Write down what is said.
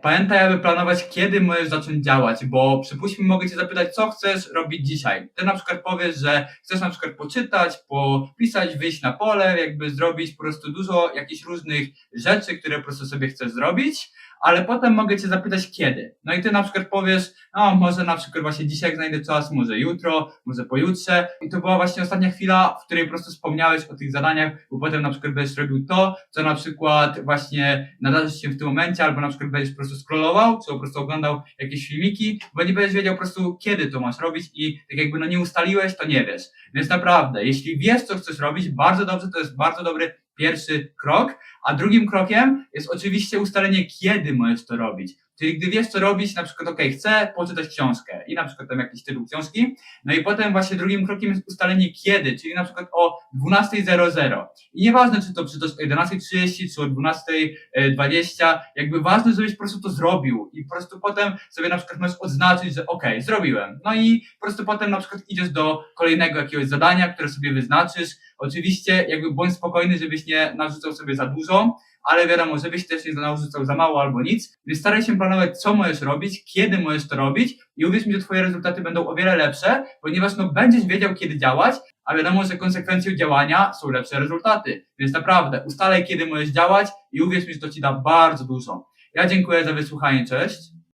Pamiętaj, aby planować, kiedy możesz zacząć działać, bo przypuśćmy, mogę cię zapytać, co chcesz robić dzisiaj. Ty na przykład powiesz, że chcesz na przykład poczytać, popisać, wyjść na pole, jakby zrobić po prostu dużo jakichś różnych rzeczy, które po prostu sobie chcesz zrobić, ale potem mogę cię zapytać, kiedy. No i ty na przykład powiesz, no może na przykład właśnie dzisiaj jak znajdę czas, może jutro, może pojutrze. I to była właśnie ostatnia chwila, w której po prostu wspomniałeś o tych zadaniach, bo potem na przykład będziesz robił to, co na przykład właśnie nadarzy się w tym momencie, albo na przykład będziesz prostu scrollował, czy po prostu oglądał jakieś filmiki, bo nie będziesz wiedział po prostu kiedy to masz robić i tak jakby no nie ustaliłeś, to nie wiesz. Więc naprawdę, jeśli wiesz, co chcesz robić, bardzo dobrze, to jest bardzo dobry pierwszy krok, a drugim krokiem jest oczywiście ustalenie, kiedy możesz to robić. Czyli gdy wiesz, co robić, na przykład, ok, chcę poczytać książkę i na przykład tam jakiś tytuł książki, no i potem właśnie drugim krokiem jest ustalenie kiedy, czyli na przykład o 12.00. I nieważne, czy to czytasz o 11.30, czy o 12.20, jakby ważne, żebyś po prostu to zrobił i po prostu potem sobie na przykład możesz odznaczyć, że ok, zrobiłem. No i po prostu potem na przykład idziesz do kolejnego jakiegoś zadania, które sobie wyznaczysz. Oczywiście jakby bądź spokojny, żebyś nie narzucał sobie za dużo, ale wiadomo, żebyś też nie narzucał za mało albo nic, więc staraj się planować, co możesz robić, kiedy możesz to robić i uwierz mi, że twoje rezultaty będą o wiele lepsze, ponieważ no będziesz wiedział, kiedy działać, a wiadomo, że konsekwencją działania są lepsze rezultaty. Więc naprawdę, ustalaj, kiedy możesz działać i uwierz mi, że to ci da bardzo dużo. Ja dziękuję za wysłuchanie, cześć.